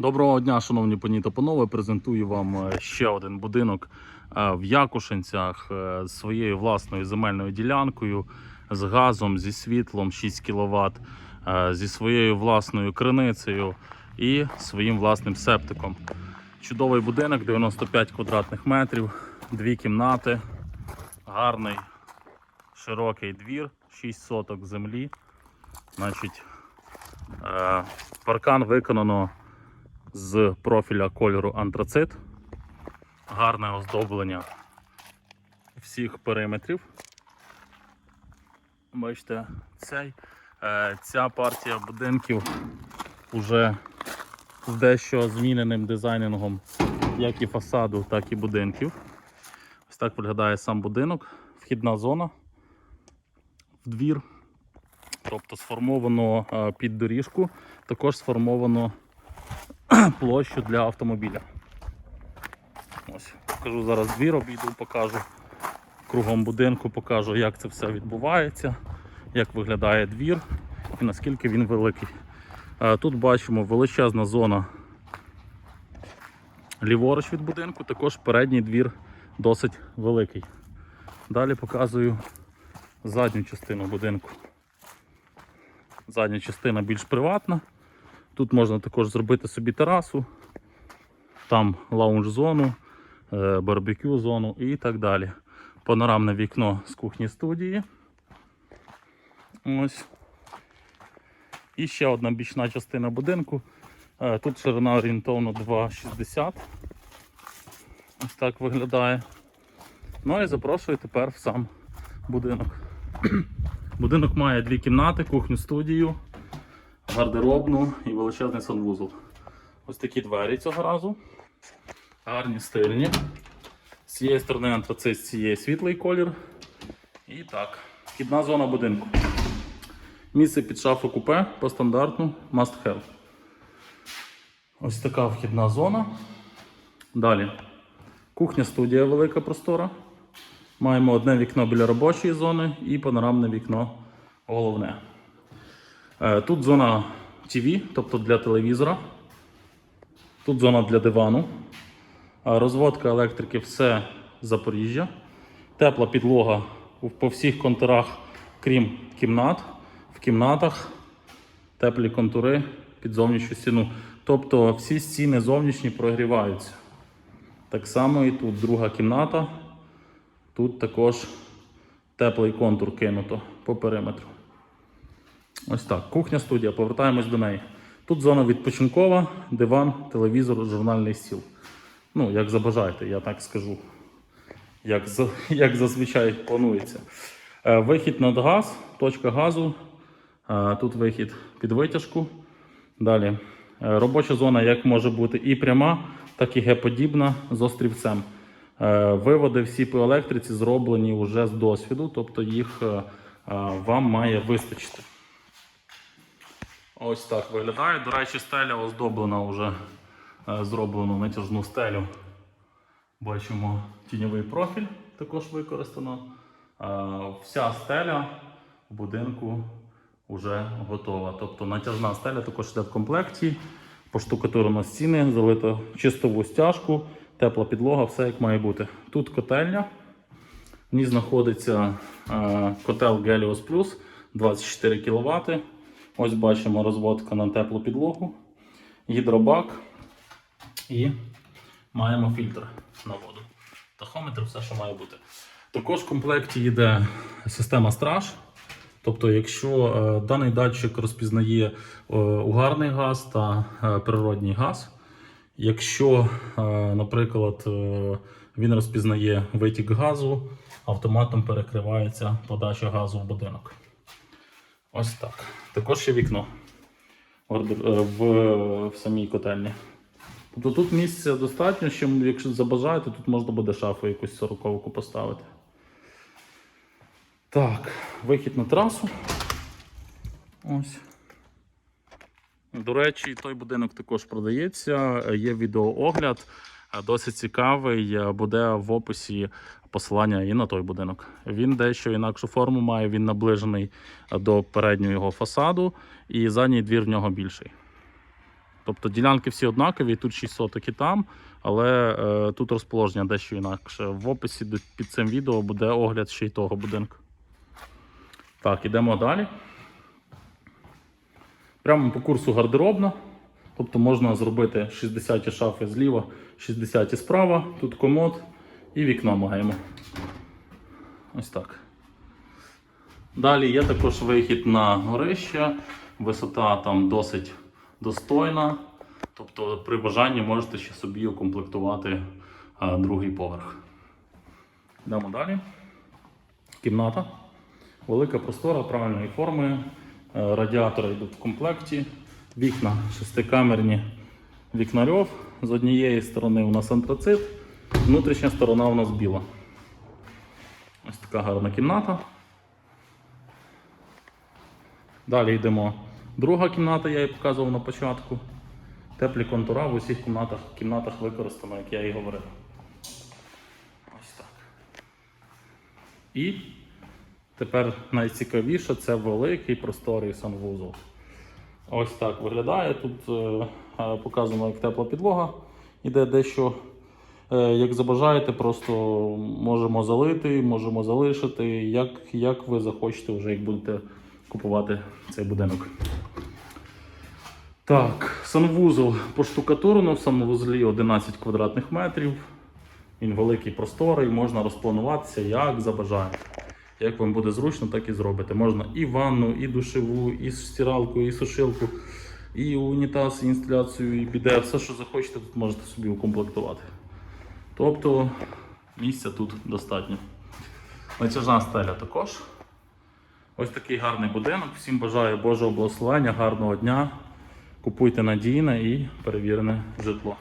Доброго дня, шановні пані та панове. Презентую вам е, ще один будинок е, в Якушинцях е, з своєю власною земельною ділянкою, з газом, зі світлом 6 кВт, зі своєю власною криницею і своїм власним септиком. Чудовий будинок, 95 квадратних метрів, дві кімнати, гарний широкий двір, 6 соток землі. Значить, паркан виконано з профіля кольору антрацит. Гарне оздоблення всіх периметрів. Бачите, цей, е, ця партія будинків вже з дещо зміненим дизайнингом як і фасаду, так і будинків. Ось так виглядає сам будинок, вхідна зона в двір. Тобто сформовано е, під доріжку, також сформовано площу для автомобіля. Ось, покажу зараз двір, обійду, покажу кругом будинку, покажу, як це все відбувається, як виглядає двір і наскільки він великий. Е, Тут бачимо величезна зона ліворуч від будинку, також передній двір досить великий. Далі показую задню частину будинку. Задня частина більш приватна. Тут можна також зробити собі терасу, там лаунж-зону, е, барбекю зону і так далі. Панорамне вікно з кухні студії. Ось. І ще одна бічна частина будинку. Е, Тут ширина орієнтовно 2,60. Ось так виглядає. Ну і запрошую тепер в сам будинок. Будинок має дві кімнати, кухню студію гардеробну і величезний санвузол. Ось такі двері цього разу. Гарні стильні. З цієї сторони антрацит, з цієї світлий колір. І так, вхідна зона будинку. Місце під шафу купе по стандартну must have. Ось така вхідна зона. Далі. Кухня студія велика простора. Маємо одне вікно біля робочої зони і панорамне вікно головне. Е, Тут зона TV, тобто для телевізора. Тут зона для дивану. Е, Розводка електрики все Запоріжжя. Тепла підлога по всіх контурах, крім кімнат. В кімнатах теплі контури під зовнішню стіну. Тобто всі стіни зовнішні прогріваються. Так само і тут друга кімната. Тут також теплий контур кинуто по периметру. Ось так. Кухня студія, повертаємось до неї. Тут зона відпочинкова, диван, телевізор, журнальний стіл. Ну, як забажаєте, я так скажу. Як, як зазвичай планується. Е, Вихід над газ, точка газу. Е, Тут вихід під витяжку. Далі. Е, Робоча зона як може бути і пряма, так і Г-подібна з острівцем. Виводи всі по електриці зроблені вже з досвіду, тобто їх вам має вистачити. Ось так виглядає. До речі, стеля оздоблена вже е, зроблено натяжну стелю. Бачимо тіньовий профіль також використано. Е, Вся стеля в будинку вже готова. Тобто натяжна стеля також йде в комплекті, поштукатурено стіни, залито чистову стяжку, тепла підлога, все як має бути. Тут котельня. В ній знаходиться е, котел Gelios Plus 24 кВт. Ось бачимо розводка на теплу підлогу, гідробак і маємо фільтр на воду. Тахометр, все, що має бути. Також в комплекті йде система страж. Тобто, якщо е, даний датчик розпізнає е, угарний газ та е, природній газ, якщо, наприклад, він розпізнає витік газу, автоматом перекривається подача газу в будинок. Ось так. Також є вікно в, е, в, в самій котельні. Тобто тут місця достатньо, що якщо забажаєте, тут можна буде шафу якусь сороковку поставити. Так, вихід на трасу. Ось. До речі, той будинок також продається. Є відеоогляд, досить цікавий. е, Буде в описі посилання і на той будинок. Він дещо інакшу форму має, він наближений е, до переднього його фасаду, і задній двір в нього більший. Тобто ділянки всі однакові, тут 6 соток і там, але е, тут розположення дещо інакше. В описі під цим відео буде огляд ще й того будинку. Так, ідемо далі. Прямо по курсу гардеробна. Тобто можна зробити 60 шафи зліва, 60 справа, тут комод і вікно маємо. Ось так. Далі є також вихід на горище. Висота там досить достойна. Тобто при бажанні можете ще собі укомплектувати а, другий поверх. Йдемо далі. Кімната. Велика простора правильної форми. Е, Радіатори йдуть в комплекті. Вікна шестикамерні вікнарьов. З однієї сторони у нас антрацит, внутрішня сторона у нас біла. Ось така гарна кімната. Далі йдемо. Друга кімната, я її показував на початку. Теплі контура в усіх кімнатах, кімнатах використано, як я і говорив. Ось так. І тепер найцікавіше це великий просторий санвузол. Ось так виглядає. Тут е, е, показано, як тепла підлога. Іде дещо, е, як забажаєте, просто можемо залити, можемо залишити, як, як ви захочете, вже як будете купувати цей будинок. Так, санвузол поштукатурено, в санвузлі 11 квадратних метрів. Він великий, просторий, можна розплануватися як забажаєте. Як вам буде зручно, так і зробите. Можна і ванну, і душеву, і стиралку, і сушилку, і унітаз, і інсталяцію, і біде. Все, що захочете, тут можете собі укомплектувати. Тобто місця тут достатньо. Натяжна стеля також. Ось такий гарний будинок. Всім бажаю Божого благословення, гарного дня. Купуйте надійне і перевірене житло.